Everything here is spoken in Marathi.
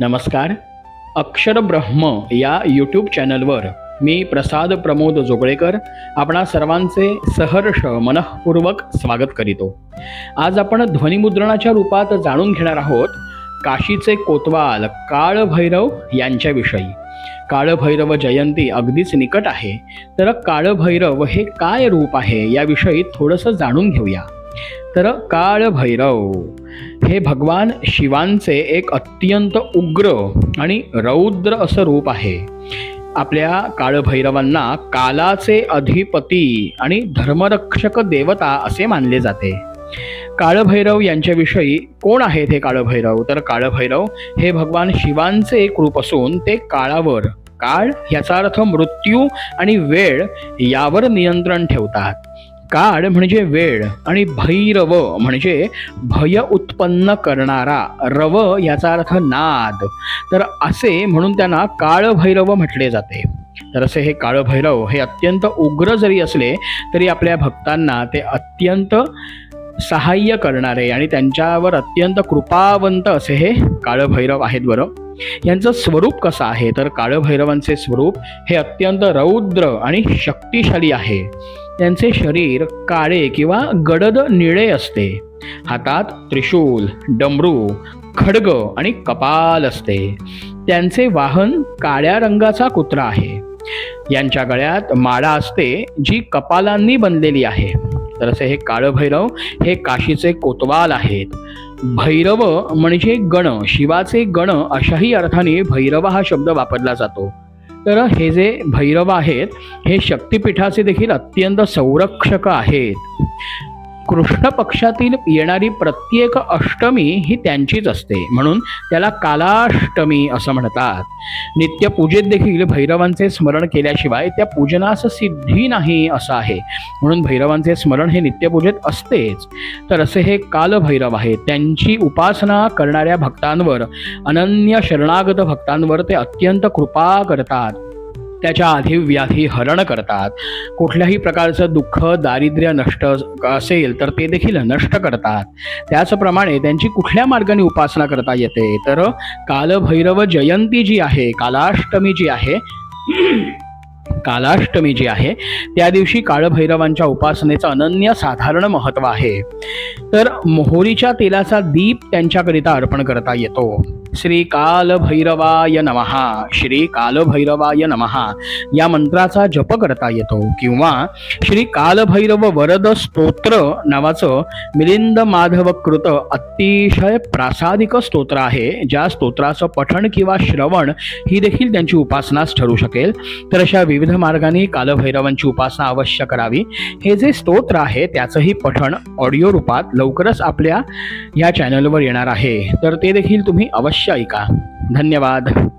नमस्कार. अक्षर ब्रह्म या यूट्यूब चॅनलवर मी प्रसाद प्रमोद जोगळेकर आपणा सर्वांचे सहर्ष मनःपूर्वक स्वागत करीतो. आज आपण ध्वनिमुद्रणाच्या रूपात जाणून घेणार आहोत काशीचे कोतवाल काळभैरव यांच्याविषयी. काळभैरव जयंती अगदीच निकट आहे. तर काळभैरव हे काय रूप आहे याविषयी थोडंसं जाणून घेऊया. तर काळभैरव हे भगवान शिवांचे एक अत्यंत उग्र आणि रौद्र असं रूप आहे. आपल्या काळभैरवांना कालाचे अधिपती आणि धर्मरक्षक देवता असे मानले जाते. काळभैरव यांच्याविषयी कोण आहेत हे काळभैरव? तर काळभैरव हे भगवान शिवांचे एक रूप असून ते काळावर काळ याचा अर्थ मृत्यू आणि वेळ यावर नियंत्रण ठेवतात. काळ म्हणजे वेळ आणि भैरव म्हणजे भय उत्पन्न करणारा. रव याचा अर्थ नाद. तर असे म्हणून त्यांना काळभैरव म्हटले जाते. तर असे हे काळभैरव हे अत्यंत उग्र जरी असले तरी आपल्या भक्तांना ते अत्यंत सहाय्य करणारे आणि त्यांच्यावर अत्यंत कृपावंत असे हे काळभैरव आहेत बरं. यांचं स्वरूप कसं आहे? तर काळभैरवांचे स्वरूप हे अत्यंत रौद्र आणि शक्तिशाली आहे. त्यांचे शरीर काळे किंवा गडद निळे असते. हातात त्रिशूल डमरू खडग आणि कपाल असते. त्यांचे वाहन काळ्या रंगाचा कुत्रा आहे. यांच्या गळ्यात माळा असते जी कपालांनी बनलेली आहे. तर असे हे काळभैरव हे काशीचे कोतवाल आहेत. भैरव म्हणजे गण शिवाचे गण अशाही अर्थाने भैरव हा शब्द वापरला जातो. तर हे जे भैरव आहेत हे शक्तिपीठाचे देखील अत्यंत संरक्षक आहेत. कृष्ण पक्षातील येणारी प्रत्येक अष्टमी ही त्यांचीच असते. म्हणून त्याला कालाष्टमी असं म्हणतात. नित्य पूजेत देखील भैरवांचे स्मरण केल्याशिवाय त्या पूजनास सिद्धी नाही असं आहे. म्हणून भैरवांचे स्मरण हे नित्यपूजेत असतेच. तर असे हे कालभैरव आहेत. त्यांची उपासना करणाऱ्या भक्तांवर अनन्य शरणागत भक्तांवर ते अत्यंत कृपा करतात. त्याच्या आधी व्याधी हरण करतात. कुठल्याही प्रकारचं दुःख दारिद्र्य नष्ट असेल तर ते देखील नष्ट करतात. त्याचप्रमाणे त्यांची कुठल्या मार्गाने उपासना करता येते? तर कालभैरव जयंती जी आहे कालाष्टमी जी आहे कालाष्टमी जी आहे त्या दिवशी काळभैरवांच्या उपासनेचं अनन्य साधारण महत्त्व आहे. तर मोहरीच्या तेलाचा दीप त्यांच्याकरिता अर्पण करता येतो. श्री कालभैरवाय नमहा श्री कालभैरवाय नमहा या मंत्राचा जप करता येतो किंवा श्री कालभैरव वरद स्तोत्र नावाचं मिलिंद माधव कृत अतिशय प्रासादिक स्तोत्र आहे. ज्या स्तोत्राचं पठण किंवा श्रवण ही देखील त्यांची उपासनाच ठरू शकेल. तर अशा विविध मार्गाने कालभैरवांची उपासना अवश्य करावी. हे जे स्तोत्र आहे त्याचंही पठण ऑडिओ रूपात लवकरच आपल्या या चॅनलवर येणार आहे. तर ते देखील तुम्ही अवश्य ऐका धन्यवाद.